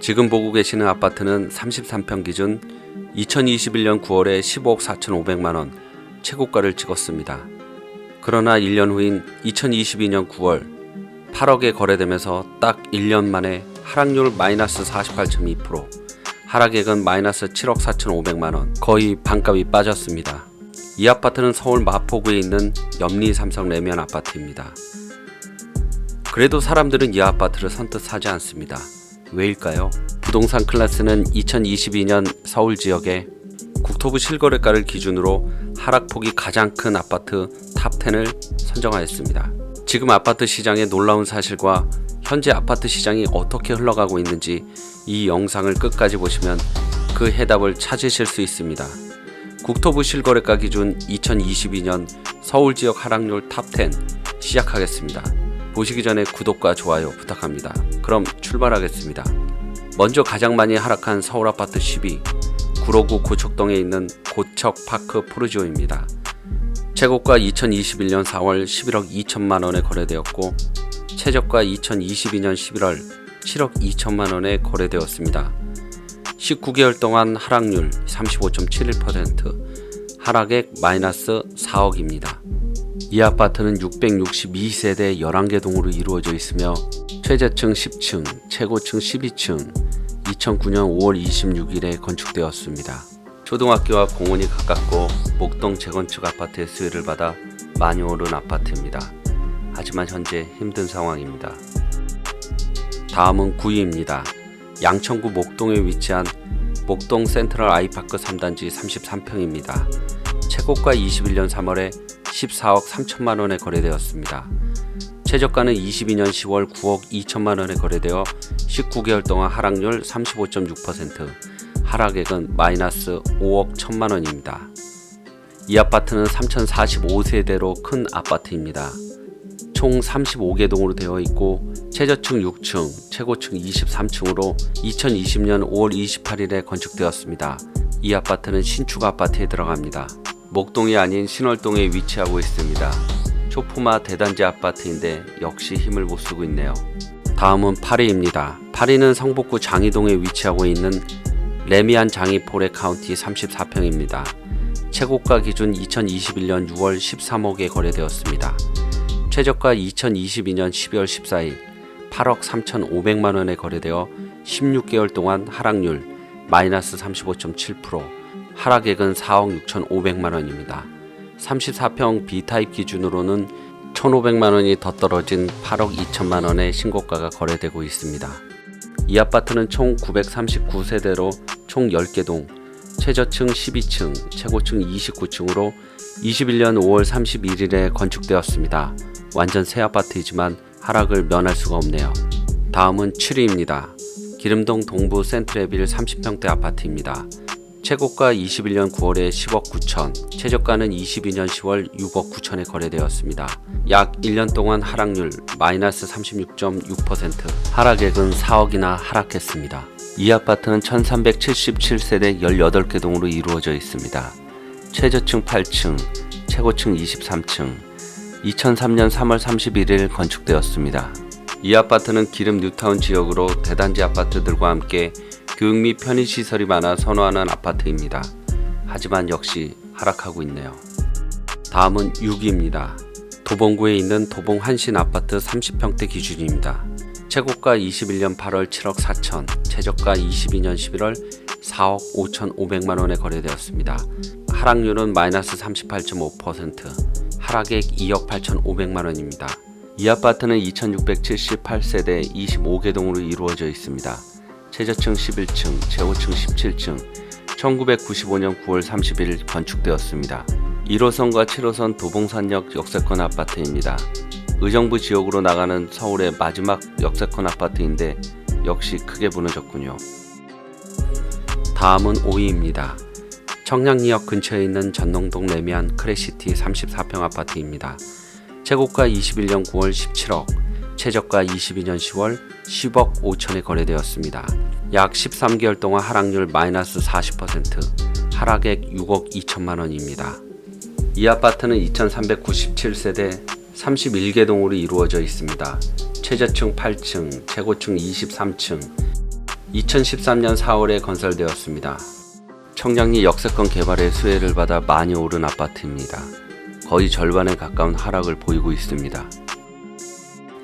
지금 보고 계시는 아파트는 33평 기준 2021년 9월에 15억 4,500만 원 최고가를 찍었습니다. 그러나 1년 후인 2022년 9월 8억에 거래되면서 딱 1년 만에 하락률 마이너스 48.2% 하락액은 마이너스 7억 4,500만 원 거의 반값이 빠졌습니다. 이 아파트는 서울 마포구에 있는 염리 삼성 레면 아파트입니다. 그래도 사람들은 이 아파트를 선뜻 사지 않습니다. 왜일까요? 부동산 클래스는 2022년 서울 지역에 국토부 실거래가를 기준으로 하락폭이 가장 큰 아파트 탑10을 선정하였습니다. 지금 아파트 시장의 놀라운 사실과 현재 아파트 시장이 어떻게 흘러가고 있는지 이 영상을 끝까지 보시면 그 해답을 찾으실 수 있습니다. 국토부 실거래가 기준 2022년 서울 지역 하락률 탑10 시작하겠습니다. 보시기 전에 구독과 좋아요 부탁합니다. 그럼 출발하겠습니다. 먼저 가장 많이 하락한 서울 아파트 10위 구로구 고척동에 있는 고척파크 포르지오입니다. 최고가 2021년 4월 11억 2천만 원에 거래되었고 최저가 2022년 11월 7억 2천만 원에 거래되었습니다. 19개월 동안 하락률 35.71% 하락액 마이너스 4억입니다. 이 아파트는 662세대 11개 동으로 이루어져 있으며 최저층 10층, 최고층 12층 2009년 5월 26일에 건축되었습니다. 초등학교와 공원이 가깝고 목동 재건축 아파트의 수혜를 받아 많이 오른 아파트입니다. 하지만 현재 힘든 상황입니다. 다음은 9위입니다. 양천구 목동에 위치한 목동 센트럴 아이파크 3단지 33평입니다. 최고가 21년 3월에 14억 3천만 원에 거래되었습니다. 최저가는 22년 10월 9억 2천만 원에 거래되어 19개월 동안 하락률 35.6%, 하락액은 마이너스 5억 1천만 원입니다. 이 아파트는 3,045세대로 큰 아파트입니다. 총 35개 동으로 되어 있고 최저층 6층, 최고층 23층으로 2020년 5월 28일에 건축되었습니다. 이 아파트는 신축 아파트에 들어갑니다. 목동이 아닌 신월동에 위치하고 있습니다. 초품화 대단지 아파트인데 역시 힘을 못 쓰고 있네요. 다음은 파리입니다. 파리는 성북구 장이동에 위치하고 있는 레미안 장이 포레 카운티 34평입니다. 최고가 기준 2021년 6월 13억에 거래되었습니다. 최저가 2022년 12월 14일 8억 3,500만 원에 거래되어 16개월 동안 하락률 마이너스 35.7% 하락액은 4억 6,500만 원입니다. 34평 B타입 기준으로는 1,500만 원이 더 떨어진 8억 2천만 원의 신고가가 거래되고 있습니다. 이 아파트는 총 939세대로 총 10개 동, 최저층 12층, 최고층 29층으로 21년 5월 31일에 건축되었습니다. 완전 새 아파트이지만 하락을 면할 수가 없네요. 다음은 7위입니다. 기름동 동부 센트레빌 30평대 아파트입니다. 최고가 21년 9월에 10억 9천, 최저가는 22년 10월 6억 9천에 거래되었습니다. 약 1년 동안 하락률 마이너스 36.6%, 하락액은 4억이나 하락했습니다. 이 아파트는 1377세대 18개 동으로 이루어져 있습니다. 최저층 8층, 최고층 23층, 2003년 3월 31일 건축되었습니다. 이 아파트는 기름 뉴타운 지역으로 대단지 아파트들과 함께 교육 및 편의시설이 많아 선호하는 아파트입니다. 하지만 역시 하락하고 있네요. 다음은 6위입니다. 도봉구에 있는 도봉 한신 아파트 30평대 기준입니다. 최고가 21년 8월 7억 4천, 최저가 22년 11월 4억 5천 5백만 원에 거래되었습니다. 하락률은 마이너스 38.5%, 하락액 2억 8천 5백만 원입니다. 이 아파트는 2678세대 25개 동으로 이루어져 있습니다. 최저층 11층, 최고층 17층, 1995년 9월 30일 건축되었습니다. 1호선과 7호선 도봉산역 역세권 아파트입니다. 의정부 지역으로 나가는 서울의 마지막 역세권 아파트인데 역시 크게 무너졌군요. 다음은 5위입니다. 청량리역 근처에 있는 전농동 레미안 크래시티 34평 아파트입니다. 최고가 21년 9월 17억, 최저가 22년 10월 10억 5천에 거래되었습니다. 약 13개월 동안 하락률 마이너스 40%, 하락액 6억 2천만 원입니다. 이 아파트는 2397세대 31개 동으로 이루어져 있습니다. 최저층 8층, 최고층 23층, 2013년 4월에 건설되었습니다. 청량리 역세권 개발의 수혜를 받아 많이 오른 아파트입니다. 거의 절반에 가까운 하락을 보이고 있습니다.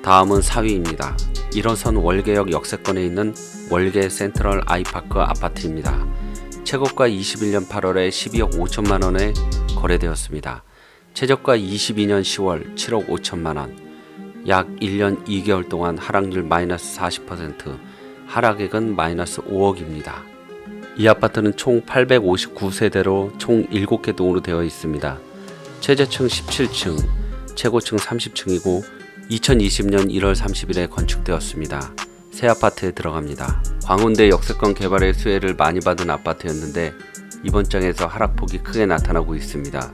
다음은 4위입니다. 1호선 월계역 역세권에 있는 월계 센트럴 아이파크 아파트입니다. 최고가 21년 8월에 12억 5천만 원에 거래되었습니다. 최저가 22년 10월 7억 5천만 원. 약 1년 2개월 동안 하락률 마이너스 40%, 하락액은 마이너스 5억입니다. 이 아파트는 총 859세대로 총 7개 동으로 되어 있습니다. 최저층 17층, 최고층 30층이고 2020년 1월 30일에 건축되었습니다. 새 아파트에 들어갑니다. 광운대 역세권 개발의 수혜를 많이 받은 아파트였는데 이번 장에서 하락폭이 크게 나타나고 있습니다.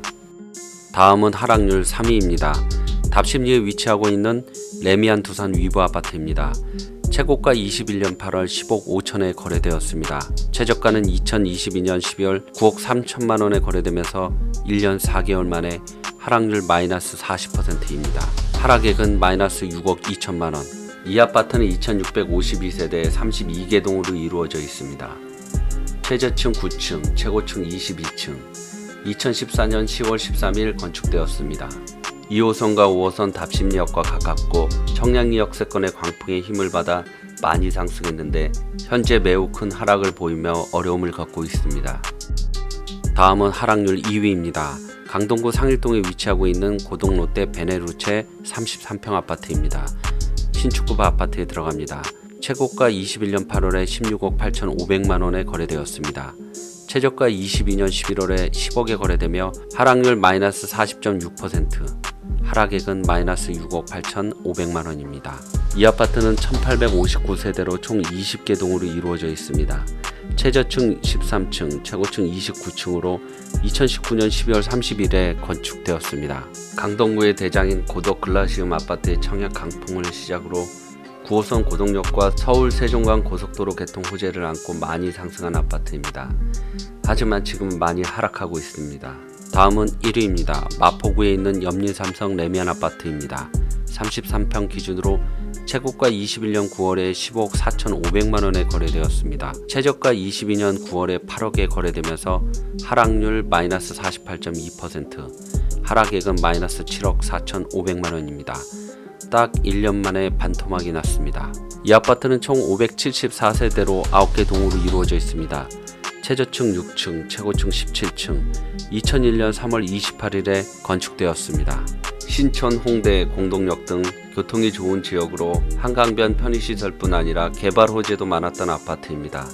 다음은 하락률 3위입니다. 답심리에 위치하고 있는 레미안 두산 위브 아파트입니다. 최고가 21년 8월 10억 5천에 거래되었습니다. 최저가는 2022년 12월 9억 3천만 원에 거래되면서 1년 4개월 만에 하락률 마이너스 40%입니다. 하락액은 마이너스 6억 2천만 원. 이 아파트는 2652세대 32개 동으로 이루어져 있습니다. 최저층 9층, 최고층 22층. 2014년 10월 13일 건축되었습니다. 2호선과 5호선 답심리역과 가깝고 청량리역 세권의 광풍의 힘을 받아 많이 상승했는데 현재 매우 큰 하락을 보이며 어려움을 겪고 있습니다. 다음은 하락률 2위입니다. 강동구 상일동에 위치하고 있는 고동롯데 베네루체 33평 아파트입니다. 신축급 아파트에 들어갑니다. 최고가 21년 8월에 16억 8,500만 원에 거래되었습니다. 최저가 22년 11월에 10억에 거래되며 하락률 마이너스 40.6%, 하락액은 마이너스 6억 8,500만 원입니다. 이 아파트는 1859세대로 총 20개 동으로 이루어져 있습니다. 최저층 13층, 최고층 29층으로 2019년 12월 30일에 건축되었습니다. 강동구의 대장인 고덕 글라시움 아파트의 청약 강풍을 시작으로 9호선 고동역과 서울 세종간 고속도로 개통 호재를 안고 많이 상승한 아파트입니다. 하지만 지금 많이 하락하고 있습니다. 다음은 1위입니다. 마포구에 있는 염리 삼성 레미안 아파트입니다. 33평 기준으로 최고가 21년 9월에 10억 4,500만 원에 거래되었습니다. 최저가 22년 9월에 8억에 거래되면서 하락률 마이너스 48.2%, 하락액은 마이너스 7억 4,500만 원입니다. 딱 1년 만에 반토막이 났습니다. 이 아파트는 총 574세대로 9개 동으로 이루어져 있습니다. 최저층 6층, 최고층 17층, 2001년 3월 28일에 건축되었습니다. 신천, 홍대, 공동역 등 교통이 좋은 지역으로 한강변 편의시설뿐 아니라 개발 호재도 많았던 아파트입니다.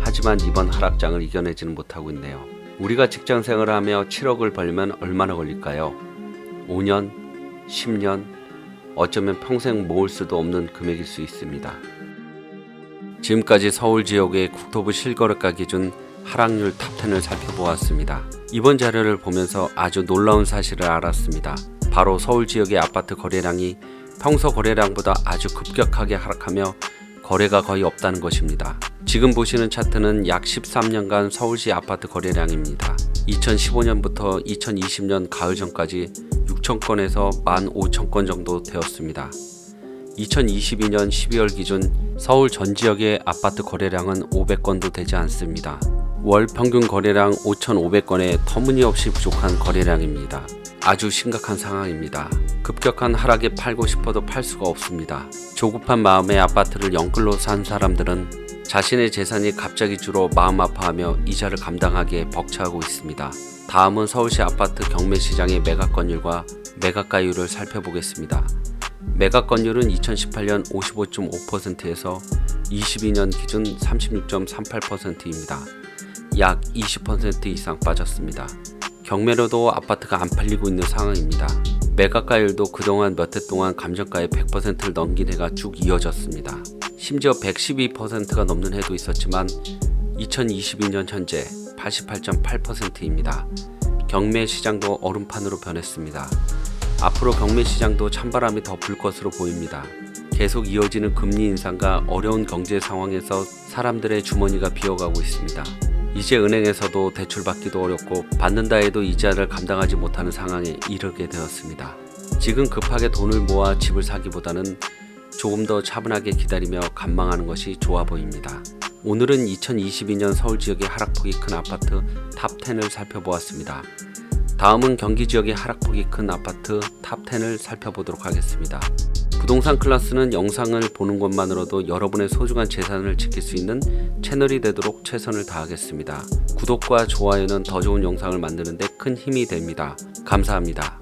하지만 이번 하락장을 이겨내지는 못하고 있네요. 우리가 직장 생활을 하며 7억을 벌면 얼마나 걸릴까요? 5년, 10년, 어쩌면 평생 모을 수도 없는 금액일 수 있습니다. 지금까지 서울 지역의 국토부 실거래가 기준 하락률 탑10을 살펴보았습니다. 이번 자료를 보면서 아주 놀라운 사실을 알았습니다. 바로 서울 지역의 아파트 거래량이 평소 거래량보다 아주 급격하게 하락하며 거래가 거의 없다는 것입니다. 지금 보시는 차트는 약 13년간 서울시 아파트 거래량입니다. 2015년부터 2020년 가을 전까지 6,000건에서 15,000건 정도 되었습니다. 2022년 12월 기준 서울 전 지역의 아파트 거래량은 500건도 되지 않습니다. 월 평균 거래량 5,500건에 터무니없이 부족한 거래량입니다. 아주 심각한 상황입니다. 급격한 하락에 팔고 싶어도 팔 수가 없습니다. 조급한 마음에 아파트를 연끌로 산 사람들은 자신의 재산이 갑자기 줄어 마음 아파하며 이자를 감당하기에 벅차고 있습니다. 다음은 서울시 아파트 경매 시장의 매각건율과 매각가율을 살펴보겠습니다. 매각건율은 2018년 55.5%에서 22년 기준 36.38%입니다. 약 20% 이상 빠졌습니다. 경매로도 아파트가 안 팔리고 있는 상황입니다. 매각가율도 그동안 몇 해 동안 감정가의 100%를 넘긴 해가 쭉 이어졌습니다. 심지어 112%가 넘는 해도 있었지만 2022년 현재 88.8%입니다. 경매 시장도 얼음판으로 변했습니다. 앞으로 경매 시장도 찬바람이 더 불 것으로 보입니다. 계속 이어지는 금리 인상과 어려운 경제 상황에서 사람들의 주머니가 비어가고 있습니다. 이제 은행에서도 대출받기도 어렵고 받는다 해도 이자를 감당하지 못하는 상황에 이르게 되었습니다. 지금 급하게 돈을 모아 집을 사기보다는 조금 더 차분하게 기다리며 관망하는 것이 좋아 보입니다. 오늘은 2022년 서울 지역의 하락폭이 큰 아파트 탑 10을 살펴보았습니다. 다음은 경기 지역의 하락폭이 큰 아파트 탑 10을 살펴보도록 하겠습니다. 부동산 클래스는 영상을 보는 것만으로도 여러분의 소중한 재산을 지킬 수 있는 채널이 되도록 최선을 다하겠습니다. 구독과 좋아요는 더 좋은 영상을 만드는데 큰 힘이 됩니다. 감사합니다.